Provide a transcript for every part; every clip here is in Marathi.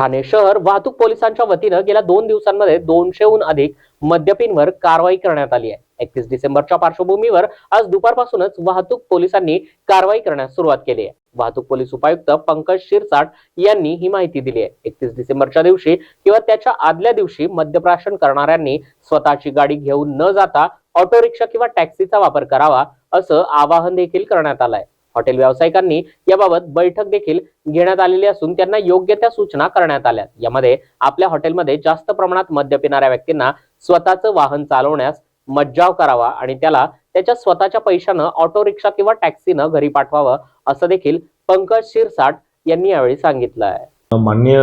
ठाणे शहर वाहतूक पोलिसांच्या वतीनं गेल्या दोन दिवसांमध्ये दोनशेहून अधिक मद्यपींवर कारवाई करण्यात आली आहे. एकतीस डिसेंबरच्या पार्श्वभूमीवर आज दुपारपासूनच वाहतूक पोलिसांनी कारवाई करण्यास सुरुवात केली आहे. वाहतूक पोलीस उपायुक्त पंकज शिरसाट यांनी ही माहिती दिली आहे. एकतीस डिसेंबरच्या दिवशी किंवा त्याच्या आदल्या दिवशी मद्यप्राशन करणाऱ्यांनी स्वतःची गाडी घेऊन न जाता ऑटो रिक्षा किंवा टॅक्सीचा वापर करावा असं आवाहन देखील करण्यात आलंय. हॉटेल व्यावसायिकांनी याबाबत बैठक देखील घेण्यात आलेली असून त्यांना योग्य त्या सूचना करण्यात आल्या यामध्ये आपल्या हॉटेलमध्ये जास्त प्रमाणात मद्य पिणाऱ्या व्यक्तींना स्वतःचं वाहन चालवण्यास मज्जाव करावा आणि त्याला त्याच्या स्वतःच्या पैशानं ऑटो रिक्षा किंवा टॅक्सीनं घरी पाठवावं असं देखील पंकज शिरसाट यांनी यावेळी सांगितलं आहे. मान्य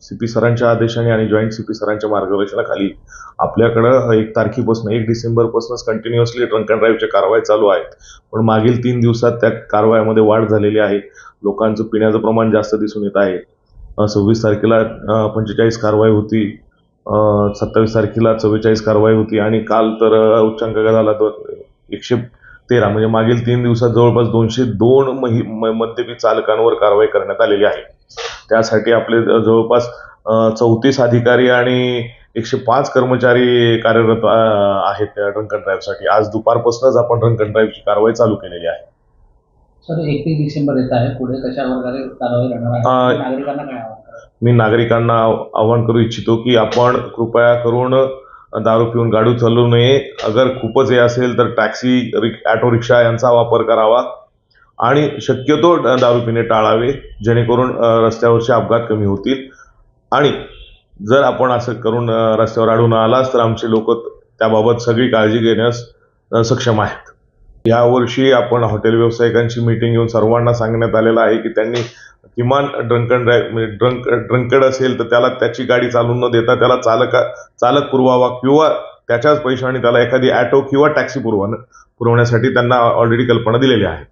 सी पी सरांच्या आदेशाने आणि जॉईंट सी पी सरांच्या मार्गदर्शनाखाली आपल्याकडं एक तारखेपासून एक डिसेंबरपासूनच कंटिन्युअसली ड्रंक अँड ड्राईव्हच्या कारवाई चालू आहेत. पण मागील तीन दिवसात त्या कारवायामध्ये वाढ झालेली आहे. लोकांचं पिण्याचं प्रमाण जास्त दिसून येत आहे. सव्वीस तारखेला पंचेचाळीस कारवाई होती. सत्तावीस तारखेला चव्वेचाळीस कारवाई होती आणि काल तर उच्चांक झाला तो? एकशे तेरा. म्हणजे मागील तीन दिवसात जवळपास दोनशे दोन मही म- मद्यपी चालकांवर कारवाई करण्यात आलेली आहे. त्यासाठी आपले जवळपास चौतीस अधिकारी आणि एकशे पाच कर्मचारी कार्यरत आहेत अँड ड्राईव्हसाठी आज दुपारपासूनच आपण अँड ड्राईव्हची कारवाई चालू केलेली आहे. सर एकतीस डिसेंबर येत आहे. पुढे कशा प्रकारे कारवाई राहणार आहे? अं, नागरिकांना काय आवाहन कराल? मी नागरिकांना आव- आवाहन करू इच्छितो की आपण कृपया करून दारू पिऊन गाडी चालवू नये. अगर खूपच हे असेल तर टॅक्सी रिक ॲटो रिक्षा यांचा वापर करावा. आणि शक्यतो दारू पिणे टाळावे जेणेकरून रस्त्यावरचे अपघात कमी होतील. आणि जर आपण असं करून रस्त्यावर आढळून आलास तर आमचे लोक त्याबाबत सगळी काळजी घेण्यास सक्षम आहेत. यावर्षी आपण हॉटेल व्यावसायिकांची मीटिंग घेऊन सर्वांना सांगण्यात आलेलं आहे की त्यांनी किमान ड्रंकन अँड म्हणजे ड्रंक ड्रंकड असेल तर त्याला त्याची गाडी चालून न देता त्याला चालक चालक पुरवावा किंवा त्याच्याच पैशाने त्याला एखादी ॲटो किंवा टॅक्सी पुरवा पुरवण्यासाठी त्यांना ऑलरेडी कल्पना दिलेल्या आहेत